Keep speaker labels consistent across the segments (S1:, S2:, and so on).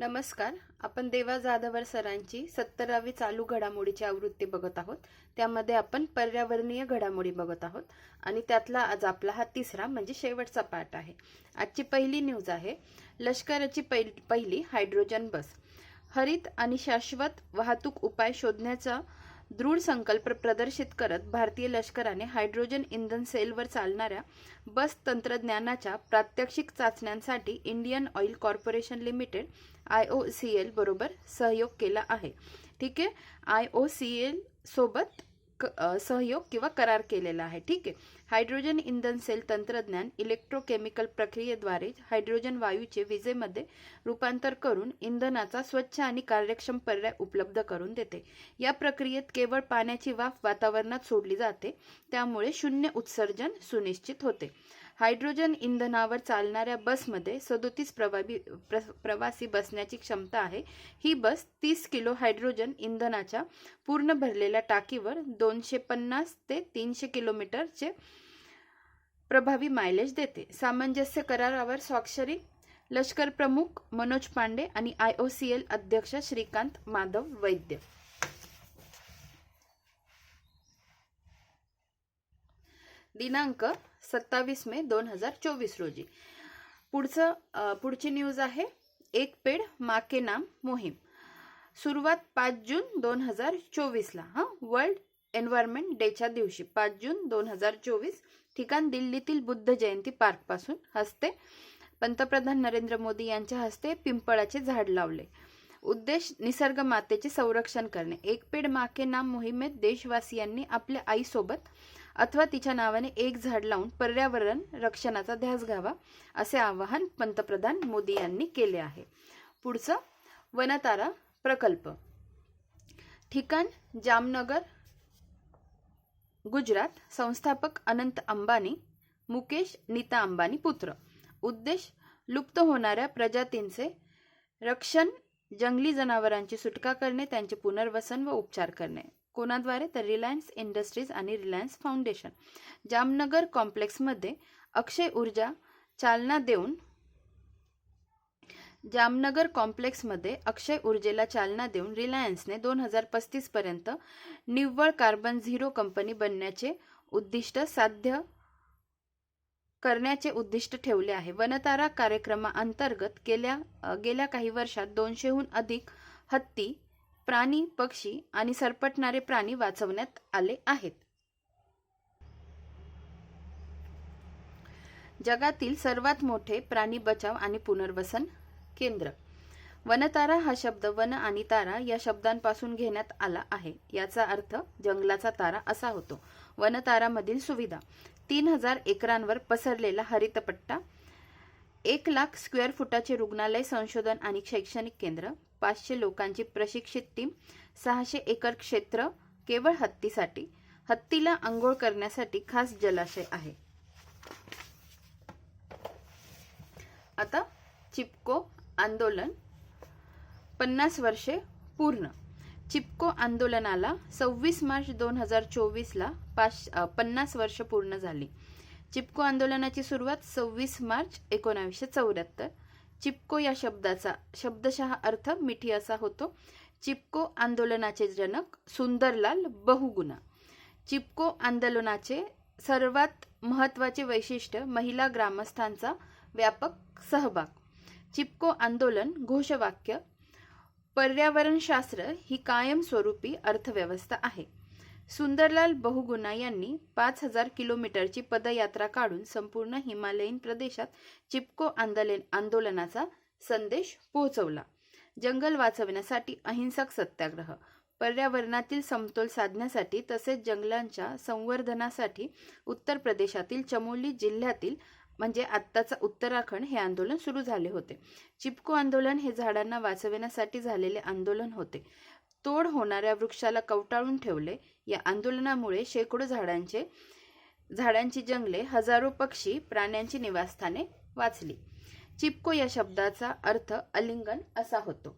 S1: नमस्कार. आपण देवा जाधवर सरांची सत्तरावी चालू घडामोडीची आवृत्ती बघत आहोत. त्यामध्ये आपण पर्यावरणीय घडामोडी बघत आहोत. आणि त्यातला आज आपला हा तिसरा म्हणजे शेवटचा पाठ आहे. आजची पहिली न्यूज आहे लष्कराची पहिली पहिली हायड्रोजन बस हरित आणि शाश्वत वाहतूक उपाय शोधण्याचा दृढ संकल्प प्रदर्शित करत भारतीय लष्कराने हायड्रोजन इंधन सेलवर चालणाऱ्या बस तंत्रज्ञानाच्या प्रात्यक्षिक चाचण्यांसाठी Indian oil corporation limited I O C L बरोबर सहयोग केला आहे. ठीक आहे? आय ओ सी एल सोबत क- सहयोग किंवा करार केलेला आहे. ठीक आहे? हायड्रोजन इंधन सेल तंत्रज्ञान इलेक्ट्रोकेमिकल प्रक्रियेद्वारे हायड्रोजन वायूचे विजेमध्ये रूपांतर करून इंधनाचा स्वच्छ आणि कार्यक्षम पर्याय उपलब्ध करून देते. या प्रक्रियेत केवळ पाण्याची वाफ वातावरणात सोडली जाते त्यामुळे शून्य उत्सर्जन सुनिश्चित होते. हायड्रोजन इंधनावर चालणाऱ्या बसमध्ये सदोतीस प्रवाबी प्र प्रवासी बसण्याची क्षमता आहे. ही बस तीस किलो हायड्रोजन इंधनाच्या पूर्ण भरलेल्या टाकीवर दोनशे पन्नास ते तीनशे किलोमीटरचे प्रभावी मायलेज देते. सामंजस्य करारावर स्वाक्षरी लष्कर प्रमुख मनोज पांडे आणि आय ओ सी एल अध्यक्ष श्रीकांत माधव वैद्य. दिनांक सत्तावीस मे दोन हजार चोवीस रोजी. पुढचं पुढची न्यूज आहे एक पेड माके नाम मोहीम. सुरुवात पाच जून दोन हजार चोवीसला हां? वर्ल्ड एन्व्हायरमेंट डेच्या दिवशी पाच जून दोन हजार चोवीस ठिकाण दिल्लीतील बुद्ध जयंती पार्कपासून हस्ते. पंतप्रधान नरेंद्र मोदी यांच्या हस्ते पिंपळाचे झाड लावले. उद्देश निसर्ग मातेचे संरक्षण करणे. एक पेड माके नाम मोहिमेत देशवासियांनी आपल्या आईसोबत अथवा तिच्या नावाने एक झाड लावून पर्यावरण रक्षणाचा ध्यास घ्यावा असे आवाहन पंतप्रधान मोदी यांनी केले आहे. पुढचं वनतारा प्रकल्प. ठिकाण जामनगर गुजरात संस्थापक अनंत अंबानी मुकेश नीता अंबानी पुत्र. उद्देश लुप्त होणाऱ्या प्रजातींचे रक्षण जंगली जनावरांची सुटका करणे त्यांचे पुनर्वसन व उपचार करणे. कोणाद्वारे? तर रिलायन्स इंडस्ट्रीज आणि रिलायन्स फाउंडेशन. जामनगर कॉम्प्लेक्समध्ये अक्षय ऊर्जा चालना देऊन जामनगर कॉम्प्लेक्समध्ये अक्षय ऊर्जेला चालना देऊन रिलायन्सने दोन हजार पस्तीसपर्यंत निव्वळ कार्बन झिरो कंपनी बनण्याचे उद्दिष्ट साध्य करण्याचे उद्दिष्ट ठेवले आहे. वनतारा कार्यक्रमाअंतर्गत गेल्या गेल्या काही वर्षात दोनशेहून अधिक हत्ती प्राणी पक्षी आणि सरपटणारे प्राणी वाचवण्यात आले आहेत. जगातील सर्वात मोठे प्राणी बचाव आणि पुनर्वसन केंद्र. वनतारा हा शब्द वन आणि तारा या शब्दांपासून घेण्यात आला आहे. याचा अर्थ जंगलाचा तारा असा होतो. वनतारामधील सुविधा. तीन हजार एकरांवर पसरलेला हरितपट्टा एक लाख स्क्वेअर फुटाचे रुग्णालय संशोधन आणि शैक्षणिक केंद्र पाचशे लोकांची प्रशिक्षित टीम सहाशे एकर क्षेत्र केवळ हत्तीसाठी. हत्तीला आंघोळ करण्यासाठी खास जलाशय आहे. आता चिपको आंदोलन पन्नास वर्षे पूर्ण. चिपको आंदोलनाला सव्वीस मार्च दोन हजार चोवीसला पाच पन्नास वर्ष पूर्ण झाली. चिपको आंदोलनाची सुरुवात सव्वीस मार्च एकोणावीसशे चौऱ्याहत्तर. चिपको या शब्दाचा शब्दशः अर्थ मिठी असा होतो. चिपको आंदोलनाचे जनक सुंदरलाल बहुगुणा. चिपको आंदोलनाचे सर्वात महत्त्वाचे वैशिष्ट्य महिला ग्रामस्थांचा व्यापक सहभाग. चिपको आंदोलन घोषवाक्य पर्यावरणशास्त्र ही कायमस्वरूपी अर्थव्यवस्था आहे. सुंदरलाल बहुगुणा यांनी पाच हजार किलोमीटरची पदयात्रा काढून संपूर्ण हिमालयीन प्रदेशात चिपको आंदोलन आंदोलनाचा संदेश पोहोचवला. जंगल वाचवण्यासाठी अहिंसक सत्याग्रह पर्यावरणातील समतोल साधण्यासाठी तसेच जंगलांच्या संवर्धनासाठी उत्तर प्रदेशातील चमोली जिल्ह्यातील म्हणजे आत्ताचा उत्तराखंड हे आंदोलन सुरू झाले होते. चिपको आंदोलन हे झाडांना वाचविण्यासाठी झालेले आंदोलन होते. तोड होणाऱ्या वृक्षाला कवटाळून ठेवले. या आंदोलनामुळे शेकडो झाडांचे झाडांची जंगले हजारो पक्षी प्राण्यांची निवासस्थाने वाचली. चिपको या शब्दाचा अर्थ अलिंगन असा होतो.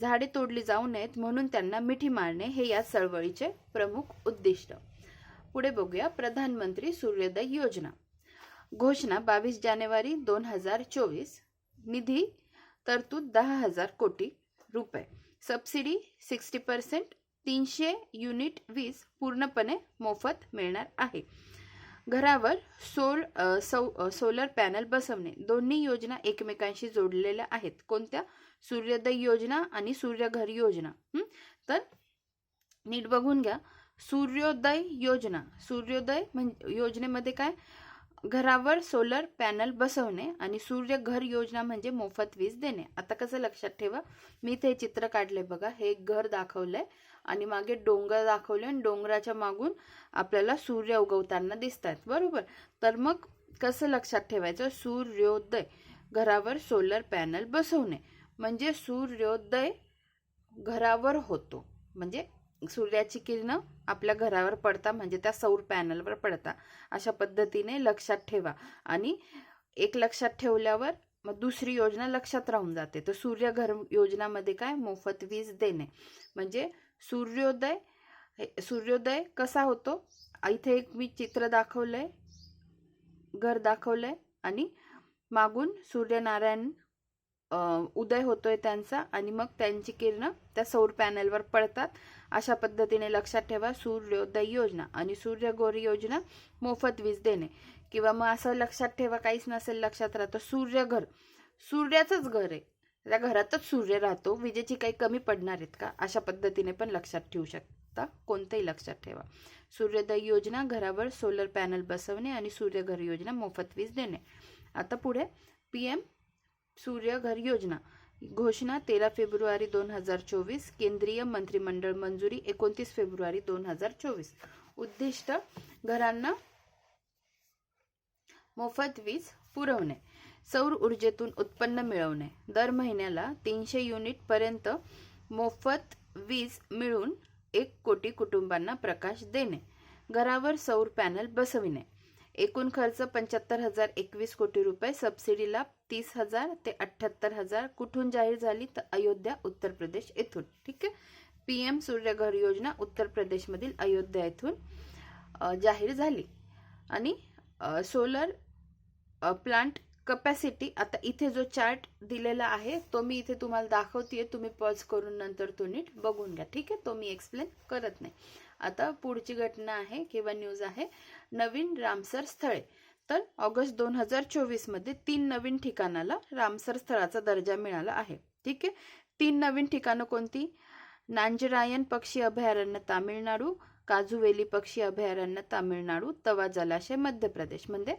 S1: झाडे तोडली जाऊ नयेत म्हणून त्यांना मिठी मारणे हे या चळवळीचे प्रमुख उद्दिष्ट. पुढे बघूया प्रधानमंत्री सूर्योदय योजना. घोषणा बावीस जानेवारी दोन हजार चोवीस. निधी तरतूद दहा हजार कोटी रुपये. सबसिडी सिक्स्टी पर्सेंट तीनशे युनिट वीज पूर्णपणे मोफत मिळणार आहे. घरावर सोल सौ सोलर पॅनल बसवणे. दोन्ही योजना एकमेकांशी जोडलेल्या आहेत. कोणत्या? सूर्योदय योजना आणि सूर्यघर योजना. तर नीट बघून घ्या. सूर्योदय योजना. सूर्योदय म्हणजे योजनेमध्ये काय? घरावर सोलर पॅनल बसवणे आणि सूर्यघर योजना म्हणजे मोफत वीज देणे. आता कसं लक्षात ठेवा मी ते चित्र काढले बघा हे एक घर दाखवलंय आणि मागे डोंगर दाखवले आणि डोंगराच्या मागून आपल्याला सूर्य उगवताना दिसत आहेत बरोबर? तर मग कसं लक्षात ठेवायचं? सूर्योदय घरावर सोलर पॅनल बसवणे. म्हणजे सूर्योदय घरावर होतो. म्हणजे सूर्याची किरणं आपल्या घरावर पडता म्हणजे त्या सौर पॅनलवर पडता. अशा पद्धतीने लक्षात ठेवा. आणि एक लक्षात ठेवल्यावर मग दुसरी योजना लक्षात राहून जाते. तर सूर्यघर योजनामध्ये काय? मोफत वीज देणे. म्हणजे सूर्योदय हे- सूर्योदय कसा होतो? इथे एक मी चित्र दाखवलंय. घर दाखवलंय. आणि मागून सूर्यनारायण उदय होतोय त्यांचा आणि मग त्यांची किरणं त्या सौर पॅनलवर पडतात. अशा पद्धतीने लक्षात ठेवा सूर्योदय योजना आणि सूर्यगौर योजना मोफत वीज देणे. किंवा मग असं लक्षात ठेवा काहीच नसेल लक्षात राहतं सूर्यघर सूर्याचंच घर आहे. त्या घरातच सूर्य राहतो. विजेची काही कमी पडणार आहेत का? अशा पद्धतीने पण लक्षात ठेवू शकता. कोणतंही लक्षात ठेवा. सूर्योदय योजना घरावर सोलर पॅनल बसवणे आणि सूर्यघर योजना मोफत वीज देणे. आता पुढे पी एम सूर्यघर योजना. घोषणा तेरा फेब्रुवारी दोन हजार चोवीस केंद्रीय मंत्रिमंडळ मंजुरी एकोणतीस फेब्रुवारी दोन हजार चोवीस. उद्दिष्ट घरांना मोफत वीज पुरवणे. सौर ऊर्जेतून उत्पन्न मिळवणे. दर महिन्याला तीनशे युनिट पर्यंत मोफत वीज मिळून एक कोटी कुटुंबांना प्रकाश देणे. घरावर सौर पॅनल बसविणे. एकूण खर्च पंच्याहत्तर हजार एकवीस कोटी रुपये. सबसिडीला तीस हजार ते अठ्ठ्याहत्तर हजार कुठून जाहीर झाली तर अयोध्या उत्तर प्रदेश येथून. ठीक आहे? पी एम सूर्यघर योजना उत्तर प्रदेशमधील अयोध्या येथून जाहीर झाली. आणि सोलर प्लांट कपॅसिटी आता इथे जो चार्ट दिलेला आहे तो मी इथे तुम्हाला दाखवतेय. तुम्ही पॉज करून नंतर तो नीट बघून घ्या. ठीक आहे? तो मी एक्सप्लेन करत नाही. आता पुढची घटना आहे किंवा न्यूज आहे. नवीन रामसर स्थळे. तर ऑगस्ट दोन हजार चोवीसमध्ये तीन नवीन ठिकाणाला रामसर स्थळाचा दर्जा मिळाला आहे. ठीक आहे? तीन नवीन ठिकाणं कोणती? नांजरायन पक्षी अभयारण्य तामिळनाडू काजूवेली पक्षी अभयारण्य तामिळनाडू तवा जलाशय मध्य प्रदेश. म्हणजे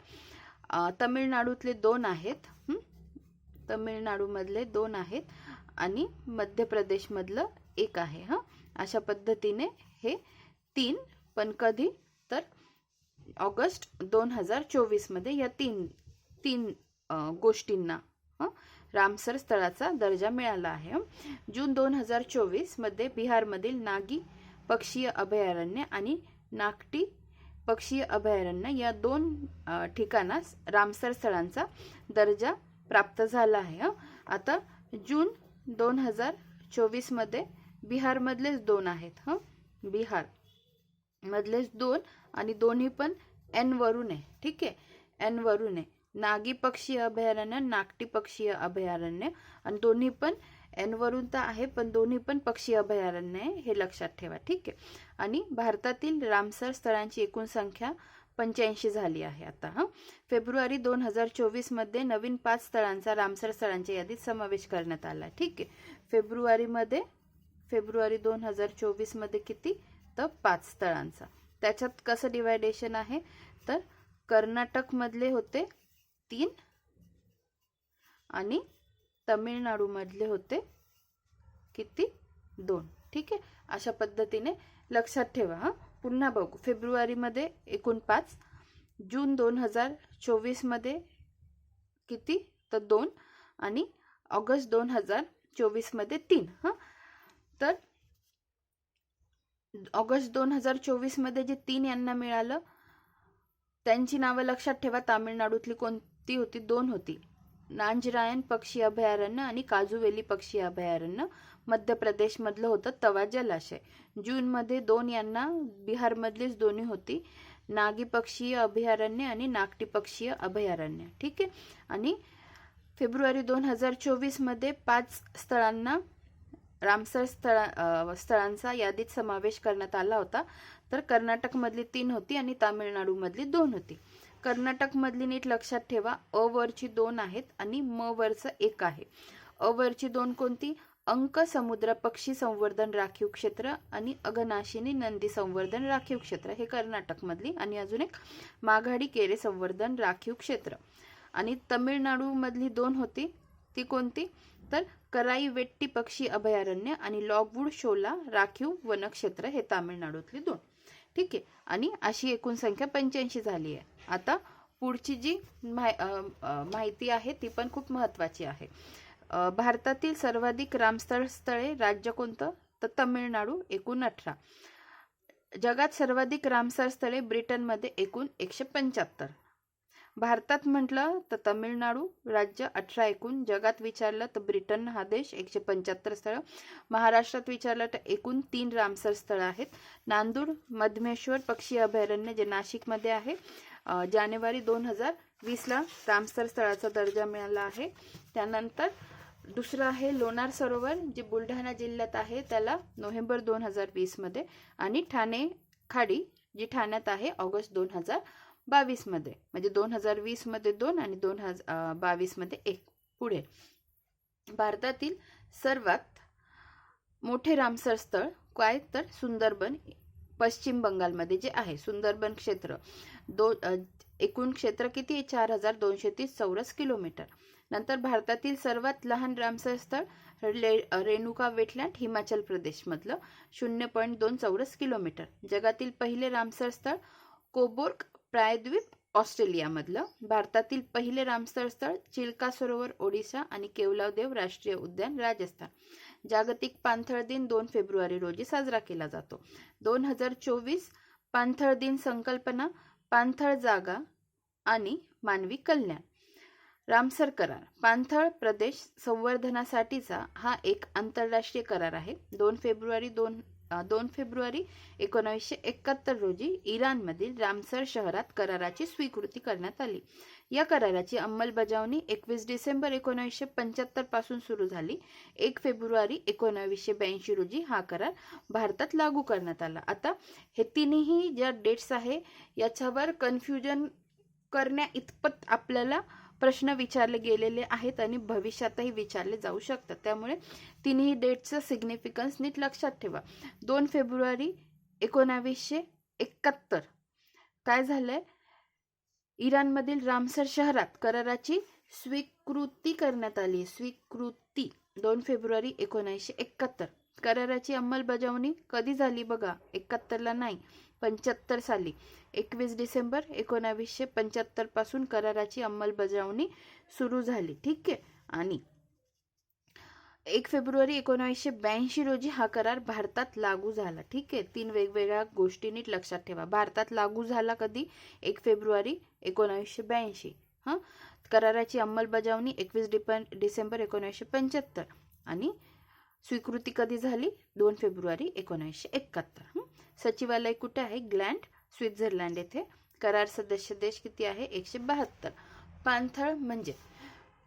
S1: तामिळनाडूतले दोन आहेत. तमिळनाडूमधले तामिळनाडूमधले दोन आहेत आणि मध्य प्रदेशमधलं एक आहे. हां? अशा पद्धतीने हे तीन पण कधी ऑगस्ट दोन हजार चोवीसमध्ये या तीन तीन गोष्टींना हं, रामसर स्थळाचा दर्जा मिळाला आहे हं. जून दोन हजार चोवीसमध्ये बिहारमधील नागी पक्षीय अभयारण्य आणि नागटी पक्षीय अभयारण्य या दोन ठिकाणास रामसर स्थळांचा दर्जा प्राप्त झाला आहे हं. आता जून दोन हजार चोवीसमध्ये बिहारमधलेच दोन आहेत हं बिहार मधलेच दोन आणि दोन्ही पण एन वरून आहे ठीक आहे? एन वरून. आहे नागी पक्षी अभयारण्य नागटी पक्षीय अभयारण्य आणि दोन्ही पण एन वरून तर आहे पण दोन्ही पण पक्षी अभयारण्य आहे हे लक्षात ठेवा ठीक आहे? आणि भारतातील रामसर स्थळांची एकूण संख्या पंच्याऐंशी झाली आहे आता हां? फेब्रुवारी दोन हजार चोवीसमध्ये नवीन पाच स्थळांचा रामसर स्थळांच्या यादीत समावेश करण्यात आला ठीक आहे? फेब्रुवारीमध्ये फेब्रुवारी दोन हजार चोवीसमध्ये किती? तर पाच स्थळांचा. त्याच्यात कसं डिवायडेशन आहे? तर कर्नाटकमधले होते तीन आणि तमिळनाडूमधले होते किती? दोन. ठीक आहे? अशा पद्धतीने लक्षात ठेवा हां. पुन्हा बघू. फेब्रुवारीमध्ये एकूण पाच. जून दोन हजार चोवीसमध्ये किती? तर दोन. आणि ऑगस्ट दोन हजार चोवीसमध्ये तीन हां. तर ऑगस्ट दोन हजार चोवीसमध्ये जे तीन यांना मिळालं त्यांची नावं लक्षात ठेवा तामिळनाडूतली कोणती होती? दोन होती. नांजरायन पक्षी अभयारण्य आणि काजूवेली पक्षी अभयारण्य. मध्य प्रदेशमधलं होतं तवा जलाशय. जूनमध्ये दोन यांना बिहारमधलीच दोन्ही होती. नागी पक्षीय अभयारण्य आणि नागटी पक्षीय अभयारण्य. ठीक आहे? आणि फेब्रुवारी दोन हजार चोवीसमध्ये पाच स्थळांना रामसर स्थळ स्थळांचा यादीत समावेश करण्यात आला होता. तर कर्नाटकमधली तीन होती आणि तामिळनाडूमधली दोन होती. कर्नाटकमधली नीट लक्षात ठेवा अ वरची दोन आहेत आणि म वरचं एक आहे. अ वरची दोन कोणती? अंक समुद्र पक्षी संवर्धन राखीव क्षेत्र आणि अघनाशिनी नंदी संवर्धन राखीव क्षेत्र. हे कर्नाटकमधली आणि अजून एक माघाडी केरे संवर्धन राखीव क्षेत्र. आणि तमिळनाडूमधली दोन होती. ती कोणती? तर कराई वेट्टी पक्षी अभयारण्य आणि लॉगवूड शोला राखीव वनक्षेत्र हे तामिळनाडूतली दोन. ठीक आहे? आणि अशी एकूण संख्या पंच्याऐंशी झाली आहे. आता पुढची जी माहि माहिती आहे ती पण खूप महत्त्वाची आहे. भारतातील सर्वाधिक रामस्थळ स्थळे राज्य कोणतं? तर तमिळनाडू एकूण अठरा. जगात सर्वाधिक रामसर स्थळे ब्रिटनमध्ये एकूण एकशे पंच्याहत्तर. भारतात म्हटलं तर तमिळनाडू राज्य अठरा एकूण जगात विचारलं तर ब्रिटन हा देश एकशे पंच्याहत्तर स्थळं महाराष्ट्रात विचारलं तर एकूण तीन रामसर स्थळं आहेत. नांदूर मधमेश्वर पक्षी अभयारण्य जे नाशिकमध्ये आहे जानेवारी दोन हजार वीसला रामसर स्थळाचा दर्जा मिळाला आहे. त्यानंतर दुसरं आहे लोणार सरोवर जे बुलढाणा जिल्ह्यात आहे त्याला नोव्हेंबर दोन हजार वीसमध्ये आणि ठाणे खाडी जी ठाण्यात आहे ऑगस्ट दोन हजार बावीसमध्ये म्हणजे दोन हजार वीसमध्ये दोन आणि दोन हजार बावीसमध्ये एक. पुढे. भारतातील सर्वात मोठे रामसर स्थळ काय? तर सुंदरबन पश्चिम बंगालमध्ये जे आहे सुंदरबन क्षेत्र. दो एकूण क्षेत्र किती आहे? चार हजार दोनशे तीस चौरस किलोमीटर. नंतर भारतातील सर्वात लहान रामसर स्थळ रे रेणुका वेटलँड हिमाचल प्रदेशमधलं शून्य पॉईंट दोन चौरस किलोमीटर. जगातील पहिले रामसर स्थळ कोबोर्ग प्रायद्वीप ऑस्ट्रेलियामधलं भारतातील पहिले रामसर स्थळ चिल्का सरोवर ओडिशा आणि केवलावदेव राष्ट्रीय उद्यान राजस्थान. जागतिक पाणथळ दिन दोन फेब्रुवारी रोजी साजरा केला जातो. दोन हजार चोवीस पाणथळ दिन संकल्पना पाणथळ जागा आणि मानवी कल्याण. रामसर करार. पाणथळ प्रदेश संवर्धनासाठीचा हा एक आंतरराष्ट्रीय करार आहे. दोन फेब्रुवारी दोन दोन फेब्रुवारी एकोणावीसशे एकाहत्तर रोजी इराणमधील रामसर शहरात कराराची स्वीकृती करण्यात आली. या कराराची अंमलबजावणी एकवीस डिसेंबर एकोणावीसशे पंच्याहत्तरपासून सुरू झाली. एक फेब्रुवारी एकोणावीसशे ब्याऐंशी रोजी हा करार भारतात लागू करण्यात आला. आता हे तिन्ही ज्या डेट्स आहे याच्यावर कन्फ्युजन करण्या इतपत आपल्याला प्रश्न विचारले गेलेले आहेत आणि भविष्यातही विचारले जाऊ शकतात. त्यामुळे तिन्ही डेटचं सिग्निफिकन्स नीट लक्षात ठेवा. दोन फेब्रुवारी एकोणावीसशे एकाहत्तर. काय झालंय? इराणमधील रामसर शहरात कराराची स्वीकृती करण्यात आली स्वीकृती. दोन फेब्रुवारी एकोणीसशे एकाहत्तर. कराराची अंमलबजावणी कधी झाली बघा? एकाहत्तरला नाही पंच्याहत्तर साली. एकवीस डिसेंबर एकोणावीसशे पंच्याहत्तरपासून कराराची अंमलबजावणी सुरू झाली. ठीक आहे? आणि एक फेब्रुवारी एकोणावीसशे ब्याऐंशी रोजी हा करार भारतात लागू झाला. ठीक आहे? तीन वेगवेगळ्या गोष्टी नीट लक्षात ठेवा. भारतात लागू झाला कधी? एक फेब्रुवारी एकोणावीसशे ब्याऐंशी. हां? कराराची अंमलबजावणी एकवीस डिपन डिसेंबर एकोणीसशे पंच्याहत्तर. आणि स्वीकृती कधी झाली? दोन फेब्रुवारी एकोणीसशे एकाहत्तर. सचिवालय कुठे आहे? ग्लँड स्वित्झर्लंड येथे. करार सदस्य देश किती आहे? एकशे बहात्तर. पाणथळ म्हणजे?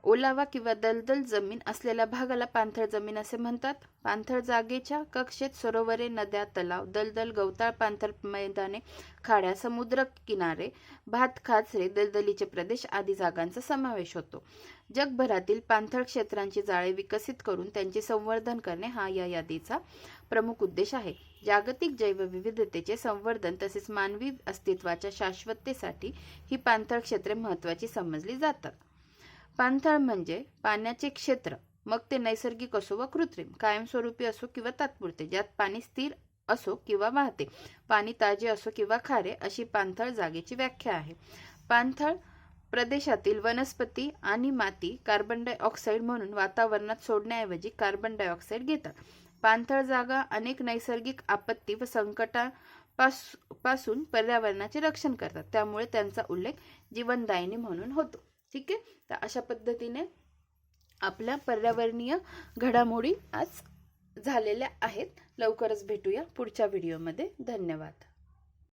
S1: ओलावा किंवा दलदल जमीन असलेल्या भागाला पाणथळ जमीन असे म्हणतात. पाणथळ जागेच्या कक्षेत सरोवरे नद्या तलाव दलदल गवताळ पाणथळ मैदाने खाड्या समुद्र किनारे भात खाचरे दलदलीचे प्रदेश आदी जागांचा समावेश होतो. जगभरातील पाणथळ क्षेत्रांची जाळे विकसित करून त्यांचे संवर्धन करणे हा या यादीचा प्रमुख उद्देश आहे. जागतिक जैवविविधतेचे संवर्धन तसेच मानवी अस्तित्वाच्या शाश्वततेसाठी ही पाणथळ क्षेत्रे महत्त्वाची समजली जातात. पाणथळ म्हणजे पाण्याचे क्षेत्र. मग ते नैसर्गिक असो व कृत्रिम कायमस्वरूपी असो किंवा तात्पुरते ज्यात पाणी स्थिर असो किंवा वाहते. पाणी ताजे असो किंवा खारे अशी पाणथळ जागेची व्याख्या आहे. पाणथळ प्रदेशातील वनस्पती आणि माती कार्बन डायऑक्साईड म्हणून वातावरणात सोडण्याऐवजी कार्बन डायऑक्साईड घेतात. पाणथळ जागा अनेक नैसर्गिक आपत्ती व संकटापासपासून पर्यावरणाचे रक्षण करतात. त्यामुळे त्यांचा उल्लेख जीवनदायिनी म्हणून होतो. ठीक आहे? तर अशा पद्धतीने आपल्या पर्यावरणीय घडामोडी आज झालेल्या आहेत. लवकरच भेटूया पुढच्या व्हिडिओमध्ये. धन्यवाद.